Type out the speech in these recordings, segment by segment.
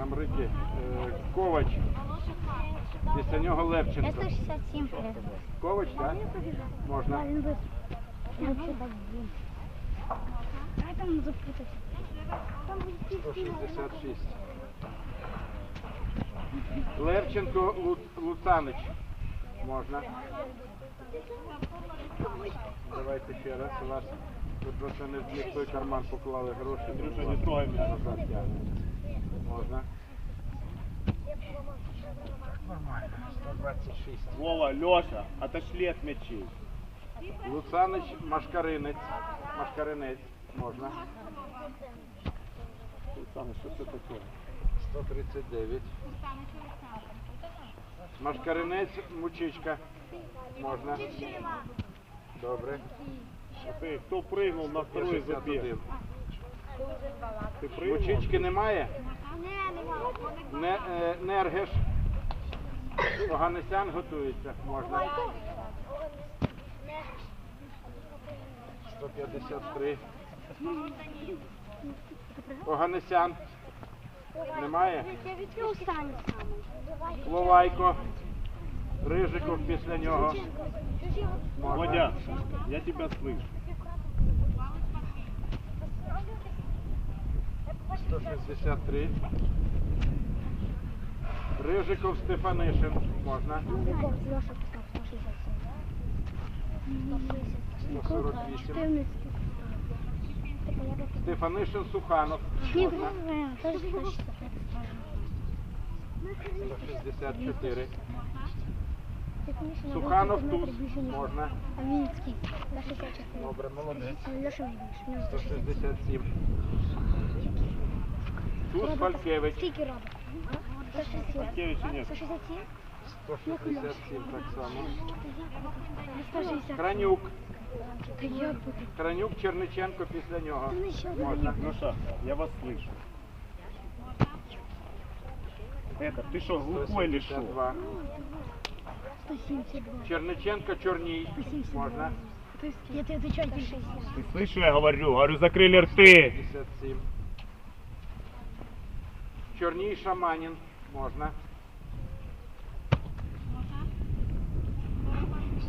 Гамрики. Е, Ковач. Після нього Я Левченко. 167 прям. Ковач, так? Можна. Я блин. Дай там запутать. Там 166. Левченко Лу- Луцанич. Можна. Давайте ще раз. У вас ви просто не в той карман поклали гроші. Андрюша, не тягне. Можна. Нормально. 126. Вова, Леша, отошли от мячей. Луцанич Машкаринець. Машкаринець. Можна. Саме, що це таке? 139. Машкаринець Мучичка. Можна. Добре. Ти, хто пригнув на второй забіг? 51. Ти пригнув? Мучички немає? Е, Нергеш. Оганесян готується. Можна. 153. Оганесян. Немає? Ловайко. Рижиков після нього. Водя, я тебя слышу. 163. Рижиков Стефанишин. Можна. Леша писав 167. 148. Стефанишин Суханов. Можна. 164. Суханов Туз. Можна. Мінський. Добре, молодець. Леша Війниш. Мінус 160. 167. Туз Фалькевич. Скільки робить? 167. Фалькевича нет. 167? 167 так само. 160. Кранюк. Та як буде? Кранюк Черниченко після нього. Ну, ще один. Можна. Леша, я вас слышу. Это, ты что, глухой или что? 172. 172. Черниченко Чорній. 172. Можна. Я тебе отвечаю, 160. Ты слышишь, что я говорю? Говорю, закрыли рты. 57. Чорній Шаманін. Можна.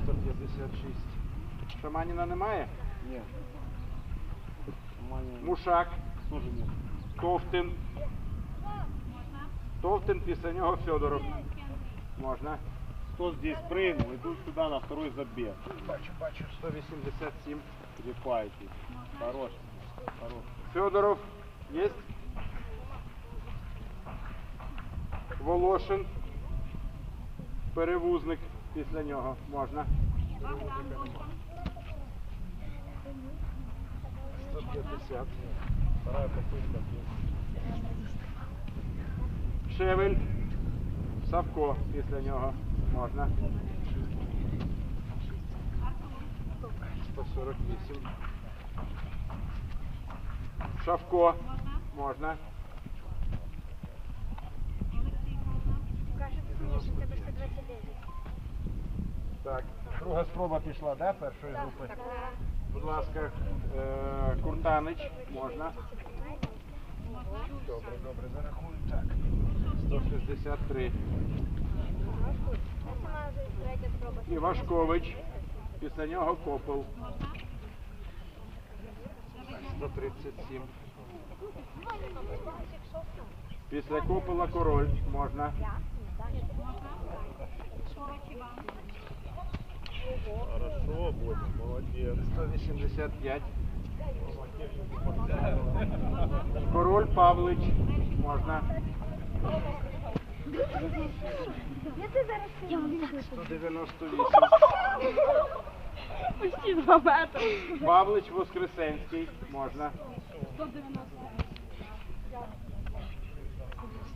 156. Шаманіна немає? Нет. Мушак. Товтин. Товтин після нього Федоров. Можна. Кто здесь прыгнул, иду сюда на второй забег. Бачу, бачу. 187. Клепайте. Хорош. Хорош. Федоров есть? Волошин. Перевузник після нього можна. 150. Вторая попытка. Шевель. Савко після нього можна. 148. Шавко можна. Так, друга спроба пішла, да, першої групи? Будь ласка, е, Куртанич, можна. Добре, добре, зарахую. Так. 163. Івашкович. Після нього Копол. 137. Після Копола король можна. Хорошо, Бодя, молодец. 185. Король Павлич можна. Я ти зараз я можу 198. Почти 2 метри. Павлич Воскресенський можна.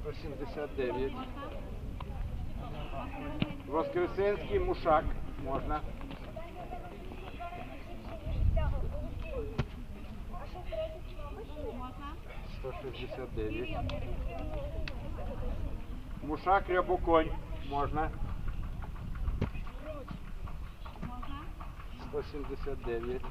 179. Воскресенський Мушак можна. Сто шістдесят дев'ять. Мушак Рябоконь можна. Сто сімдесят дев'ять.